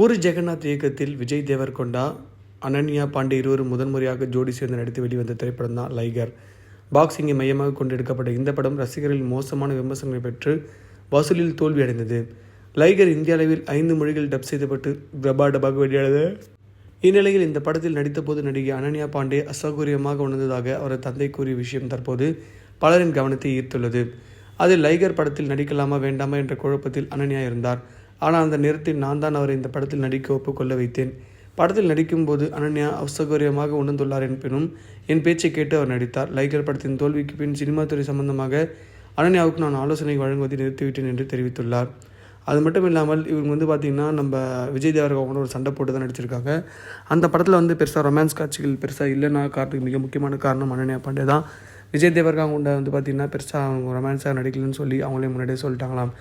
பூரி ஜெகநாத் இயக்கத்தில் விஜய் தேவர்கொண்டா அனன்யா பாண்டே இருவரும் முதன்முறையாக ஜோடி சேர்ந்து நடித்து வெளிவந்த திரைப்படம் தான் லைகர். பாக்ஸிங்கை மையமாக கொண்டு எடுக்கப்பட்ட இந்த படம் ரசிகர்களின் மோசமான விமர்சனங்களை பெற்று வசூலில் தோல்வி அடைந்தது லைகர் இந்திய அளவில் ஐந்து மொழிகள் டப் செய்யப்பட்டு பிரபாடபாக வெளியானது. இந்நிலையில் இந்த படத்தில் நடித்தபோது நடிகை அனன்யா பாண்டே அசௌகரியமாக உணர்ந்ததாக அவரது தந்தை கூறிய விஷயம் தற்போது பலரின் கவனத்தை ஈர்த்துள்ளது. அதில் லைகர் படத்தில் நடிக்கலாமா வேண்டாமா என்ற குழப்பத்தில் அனன்யா இருந்தார். ஆனால் அந்த நேரத்தில் நான் தான் அவரை இந்த படத்தில் நடிக்க ஒப்புக்கொள்ள வைத்தேன். படத்தில் நடிக்கும்போது அனன்யா அசௌகரியமாக உணர்ந்துள்ளார் என்பினும் என் பேச்சை கேட்டு அவர் நடித்தார். லைகர் படத்தின் தோல்விக்கு பின் சினிமா துறை சம்பந்தமாக அனன்யாவுக்கு நான் ஆலோசனை வழங்குவதை நிறுத்திவிட்டேன் என்று தெரிவித்துள்ளார். அது மட்டும் இல்லாமல் இவங்க வந்து பார்த்திங்கன்னா நம்ம விஜய் தேவரகோட ஒரு சண்டை போட்டு தான் நடிச்சிருக்காங்க. அந்த படத்தில் வந்து பெருசாக ரொமான்ஸ் காட்சிகள் பெருசாக இல்லைன்னா காரணத்துக்கு மிக முக்கியமான காரணம் அனன்யா பாண்டே தான். விஜய் தேவர்காங்குண்ட வந்து பார்த்திங்கன்னா பெருசாக அவங்க ரொமான்ஸாக நடிக்கலன்னு சொல்லி அவங்களே முன்னாடியே சொல்லிட்டாங்களாம்.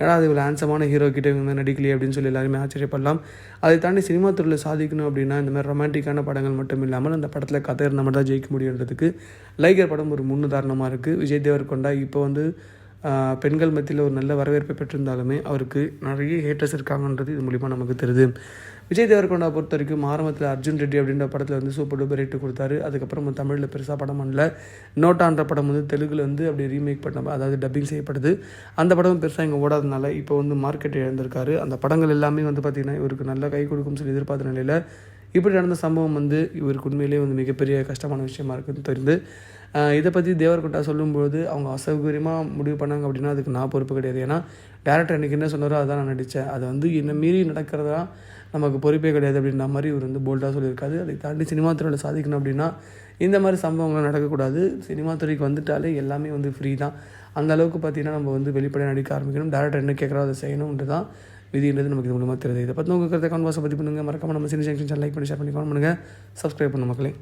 ஏன்னா அது இவ்வளோ ஹேண்ட்ஸமான ஹீரோ கிட்டே இவங்க நடிக்கலையே அப்படின்னு சொல்லி எல்லாருமே ஆச்சரியப்படலாம். அதை தாண்டி சினிமா துறையில் சாதிக்கணும் அப்படின்னா இந்த மாதிரி ரொமான்டிக்கான படங்கள் மட்டும் இல்லாமல் அந்த படத்தில் கதை இருந்த மட்டும் தான் ஜெயிக்க முடியுன்றதுக்கு லைகர் படம் ஒரு முன்னுதாரணமாக இருக்குது விஜய் தேவர்கொண்டா இப்போ வந்து பெண்கள் மத்தியில் ஒரு நல்ல வரவேற்பை பெற்றிருந்தாலுமே அவருக்கு நிறைய ஹேட்டர்ஸ் இருக்காங்கன்றது இது மூலிமா நமக்கு தெரியுது. விஜய் தேவர்கொண்டா பொறுத்த வரைக்கும் ஆரம்பத்தில் அர்ஜுன் ரெட்டி அப்படின்ற படத்தில் வந்து சூப்பர் டூப்பர் ரேட்டு கொடுத்தாரு. அதுக்கப்புறம் தமிழில் பெருசாக படம் பண்ணல. நோட்டான்ற படம் வந்து தெலுங்கில் வந்து அப்படி ரீமேக் பண்ண அதாவது டப்பிங் செய்யப்படுது. அந்த படம் பெருசாக இங்கே ஓடாதனால இப்போ வந்து மார்க்கெட் இழந்திருக்காரு. அந்த படங்கள் எல்லாமே வந்து பார்த்திங்கன்னா இவருக்கு நல்ல கை கொடுக்கும் சொல்லி எதிர்பார்த்த நிலையில் இப்படி நடந்த சம்பவம் வந்து இவருக்கு உண்மையிலேயே வந்து மிகப்பெரிய கஷ்டமான விஷயமா இருக்குன்னு தெரிந்து இதை பற்றி தேவர்கொண்டா சொல்லும்போது அவங்க அசௌகரியமாக முடிவு பண்ணாங்க அப்படின்னா அதுக்கு நான் பொறுப்பு கிடையாது. ஏன்னா டேரக்டர் எனக்கு என்ன சொன்னாரோ அதான் நான் நடித்தேன் அது வந்து என்னை மீறி நடக்கிறதா நமக்கு பொறுப்பே கிடையாது அப்படின்ற மாதிரி இவர் வந்து போல்டாக சொல்லியிருக்காரு. அதை தாண்டி சினிமா துறையில் சாதிக்கணும் அப்படின்னா இந்த மாதிரி சம்பவங்கள் நடக்கக்கூடாது. சினிமா துறைக்கு வந்துட்டாலே எல்லாமே வந்து ஃப்ரீ தான். அந்த அளவுக்கு பார்த்தீங்கன்னா நம்ம வந்து வெளிப்படையாக நடிக்க ஆரம்பிக்கணும். டேரக்டர் என்ன கேட்குறோ அதை செய்யணுன்றது தான் விதின்றது நமக்கு இது மூலமாக தெரியுது. இதை பற்றி உங்கள் கருத்தை கான்வாஸை பற்றி பண்ணுங்கள் மறக்காமல் நம்ம சினி ஜங்ஷன் லைக் பண்ணி ஷேர் பண்ணி கான் பண்ணுங்கள் சப்ஸ்கிரைப் பண்ண மக்களே.